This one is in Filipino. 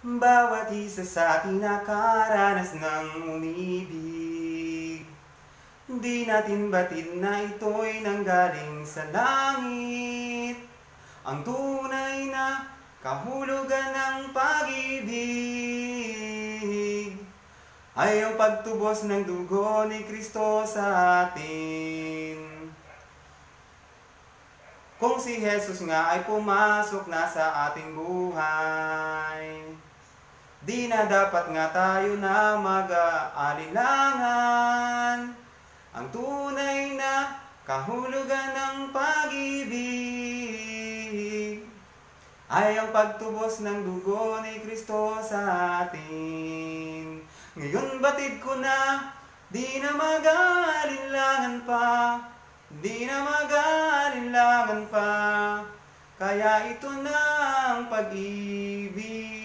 Bawat isa sa atin nakaranas ng umibig. Di natin batid na ito'y nanggaling sa langit. Ang tunay na kahulugan ng pag-ibig Ay ang pagtubos ng dugo ni Kristo sa atin. Kung si Jesus nga ay pumasok na sa ating buhay, di na dapat nga tayo na mag-aalilangan. Ang tunay na kahulugan ng pag-ibig ay ang pagtubos ng dugo ni Kristo sa atin. Ngayon batid ko na, di na mag-aalinlangan pa, di na mag-aalinlangan pa, kaya ito na ang pag-ibig.